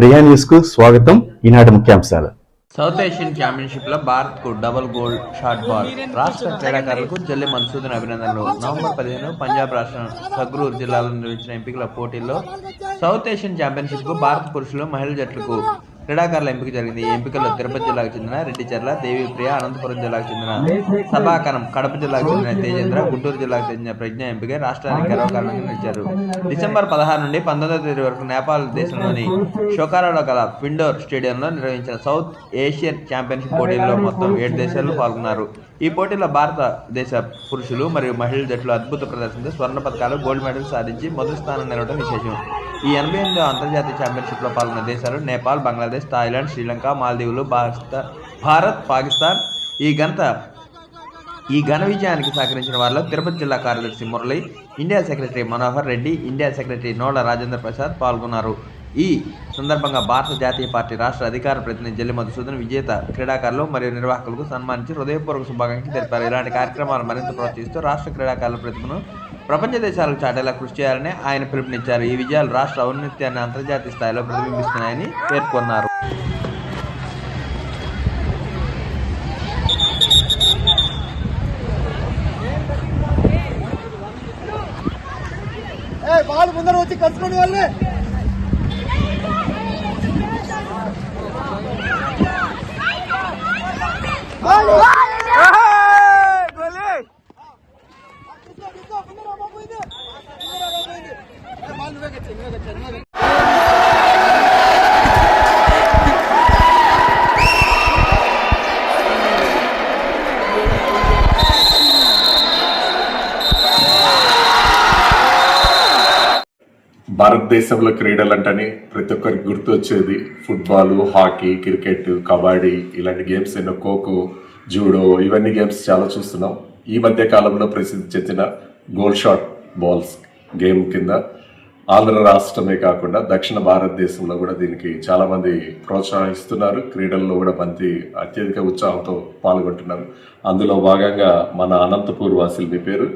ప్రియా న్యూస్కు స్వాగతం. ఈనాటి ముఖ్యాంశాలు. సౌత్ ఏషియన్ ఛాంపియన్షిప్లో భారత్కు డబుల్ గోల్డ్ షాట్ బాల్. రాష్ట్ర క్రీడాకారులకు జల్లి మన్సూదన్ అభినందనలు. నవంబర్ పదిహేను పంజాబ్ రాష్ట్రం సగ్రూర్ జిల్లాలో నిర్వహించిన ఎంపికల పోటీల్లో సౌత్ ఏషియన్ ఛాంపియన్షిప్కు భారత పురుషులు మహిళల జట్లకు క్రీడాకారుల ఎంపిక జరిగింది. ఈ ఎంపికల్లో తిరుపతి జిల్లాకు చెందిన రెడ్డిచర్ల దేవిప్రియ అనంతపురం జిల్లాకు చెందిన సభాకరం కడప జిల్లాకు చెందిన తేజేంద్ర గుంటూరు జిల్లాకు చెందిన ప్రజ్ఞ ఎంపిక రాష్ట్రానికి గర్వకారణంగా నిలిచారు. డిసెంబర్ పదహారు నుండి పంతొమ్మిదవ తేదీ వరకు నేపాల్ దేశంలోని షోకారాలో గల పిండోర్ స్టేడియంలో నిర్వహించిన సౌత్ ఏషియన్ ఛాంపియన్షిప్ పోటీల్లో మొత్తం ఏడు దేశాలు పాల్గొన్నారు. ఈ పోటీలో భారతదేశ పురుషులు మరియు మహిళల జట్లు అద్భుత ప్రదర్శనతో స్వర్ణ పథకాలు గోల్డ్ మెడల్ సాధించి మొదటి స్థానం నిలవడం విశేషం. ఈ ఎనభై ఎనిమిదో అంతర్జాతీయ ఛాంపియన్షిప్లో పాల్గొన్న దేశాలు నేపాల్ బంగ్లాదేశ్ థాయిలాండ్ శ్రీలంక మాల్దీవులు భారత్ పాకిస్తాన్ ఈ ఘనత ఈ ఘన విజయానికి సహకరించిన వారిలో తిరుపతి జిల్లా కార్యదర్శి Murali India secretary Manohar Reddy India secretary Nolla Rajendra Prasad పాల్గొన్నారు. ఈ సందర్భంగా భారత జాతీయ పార్టీ రాష్ట్ర అధికార ప్రతినిధి జల్లి మధుసూదన్ విజేత క్రీడాకారులు మరియు నిర్వాహకులకు సన్మానించి హృదయపూర్వక శుభాకాంక్షలు తెలిపారు. ఇలాంటి కార్యక్రమాలు మరింత ప్రోత్సహిస్తూ రాష్ట్ర క్రీడాకారుల ప్రతిభను ప్రపంచ దేశాలకు చాటేలా కృషి చేయాలని ఆయన పిలుపునిచ్చారు. ఈ విజయాలు రాష్ట్ర ఔన్నత్యాన్ని అంతర్జాతీయ స్థాయిలో ప్రతిబింబిస్తున్నాయని పేర్కొన్నారు. వాళ్ళు ముందర వచ్చి కలుసుకోండి Olha! Olha! భారతదేశంలో క్రీడలు అంటేనే ప్రతి ఒక్కరికి గుర్తు వచ్చేది ఫుట్బాల్ హాకీ క్రికెట్ కబడ్డీ ఇలాంటి గేమ్స్ ఎన్నో ఖోఖో జూడో ఇవన్నీ గేమ్స్ చాలా చూస్తున్నాం. ఈ మధ్య కాలంలో ప్రసిద్ధి చెందిన గోల్ షాట్ బాల్స్ గేమ్ కింద ఆంధ్ర రాష్ట్రమే కాకుండా దక్షిణ భారతదేశంలో కూడా దీనికి చాలా మంది ప్రోత్సహిస్తున్నారు. క్రీడల్లో కూడా మంది అత్యధిక ఉత్సాహంతో పాల్గొంటున్నారు. అందులో భాగంగా మన అనంతపూర్ వాసులు మీ పేరు?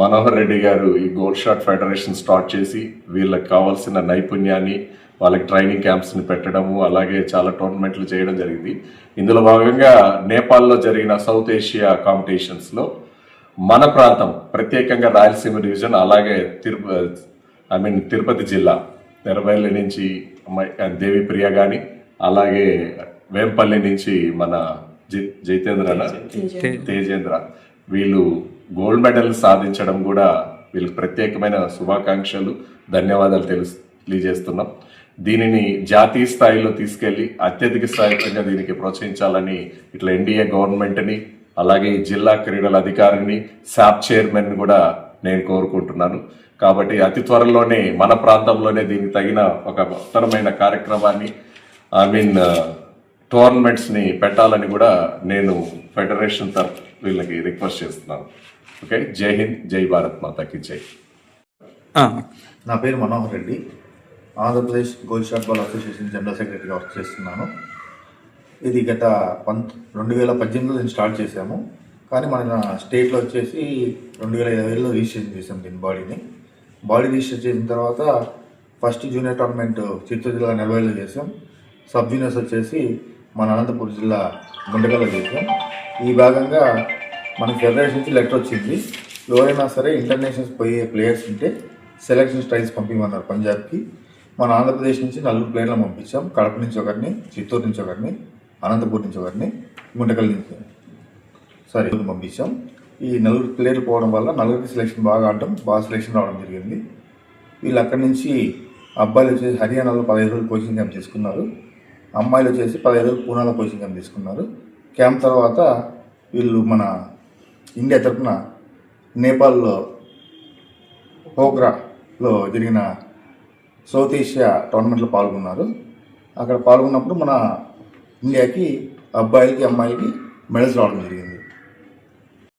మనోహర్ రెడ్డి గారు ఈ గోల్ షాట్ ఫెడరేషన్ స్టార్ట్ చేసి వీళ్ళకి కావాల్సిన నైపుణ్యాన్ని వాళ్ళకి ట్రైనింగ్ క్యాంప్స్ని పెట్టడము అలాగే చాలా టోర్నమెంట్లు చేయడం జరిగింది. ఇందులో భాగంగా నేపాల్లో జరిగిన సౌత్ ఏషియా కాంపిటీషన్స్లో మన ప్రాంతం ప్రత్యేకంగా రాయలసీమ డివిజన్ అలాగే తిరుప ఐ మీన్ తిరుపతి జిల్లా నెరవల్లి నుంచి దేవి ప్రియ కానీ అలాగే వేంపల్లి నుంచి మన జై జైతేంద్రన తేజేంద్ర. వీళ్ళు గోల్డ్ మెడల్ సాధించడం కూడా వీళ్ళకి ప్రత్యేకమైన శుభాకాంక్షలు ధన్యవాదాలు తెలుసు తెలియజేస్తున్నాం. దీనిని జాతీయ స్థాయిలో తీసుకెళ్ళి అత్యధిక స్థాయికంగా దీనికి ప్రోత్సహించాలని ఇట్లా ఎన్డీఏ గవర్నమెంట్ని అలాగే జిల్లా క్రీడల అధికారిని శాప్ చైర్మన్ కూడా నేను కోరుకుంటున్నాను. కాబట్టి అతి త్వరలోనే మన ప్రాంతంలోనే దీనికి తగిన ఒక ఉత్తరమైన కార్యక్రమాన్ని ఐ మీన్ టోర్నమెంట్స్ని పెట్టాలని కూడా నేను ఫెడరేషన్ తరఫు వీళ్ళకి రిక్వెస్ట్ చేస్తున్నాను. ఓకే జై హింద్ జై భారత్ మాతాకి జై. నా పేరు Manohar Reddy. Andhra Pradesh gold shot ball association general సెక్రటరీగా వర్క్ చేస్తున్నాను. ఇది గత పంత్ రెండు వేల పద్దెనిమిదిలో నేను స్టార్ట్ చేశాము. కానీ మన స్టేట్లో వచ్చేసి రెండు వేల ఇరవైలో రిజిస్ట్రేషన్ చేసాం దీని బాడీని. బాడీ రిజిస్టర్ చేసిన తర్వాత ఫస్ట్ జూనియర్ టోర్నమెంట్ చిత్తూరు జిల్లా నెలవేలో చేసాం సబ్ జూనియర్స్ వచ్చేసి మన అనంతపురం జిల్లా గుండెగల్లో చేసాం ఈ భాగంగా మన ఫెడరేషన్ నుంచి లెటర్ వచ్చింది. ఎవరైనా సరే ఇంటర్నేషనల్స్ పోయే ప్లేయర్స్ ఉంటే సెలక్షన్ స్టైల్స్ పంపించమన్నారు పంజాబ్కి. మన ఆంధ్రప్రదేశ్ నుంచి నలుగురు ప్లేయర్లను పంపించాం. కడప నుంచి ఒకరిని చిత్తూరు నుంచి ఒకరిని అనంతపూర్ నుంచి ఒకరిని గుంటకల్ నుంచి సారీ పంపించాం. ఈ నలుగురు ప్లేయర్లు పోవడం వల్ల నలుగురికి సెలెక్షన్ బాగా ఆడటం బాగా సెలెక్షన్ రావడం జరిగింది. వీళ్ళు అక్కడి నుంచి అబ్బాయిలు వచ్చేసి హర్యానాలో పదహైదు రోజులు కోచింగ్ క్యాంప్ తీసుకున్నారు అమ్మాయిలు వచ్చేసి పదహైదు రోజులు పూనాలో కోచింగ్ క్యాంప్ తీసుకున్నారు క్యాంప్ తర్వాత వీళ్ళు మన ఇండియా తరఫున నేపాల్లో పోగ్రాలో జరిగిన సౌత్ ఏషియా టోర్నమెంట్లో పాల్గొన్నారు. అక్కడ పాల్గొన్నప్పుడు మన ఇండియాకి అబ్బాయిలకి అమ్మాయిలకి మెడల్స్ రావడం జరిగింది.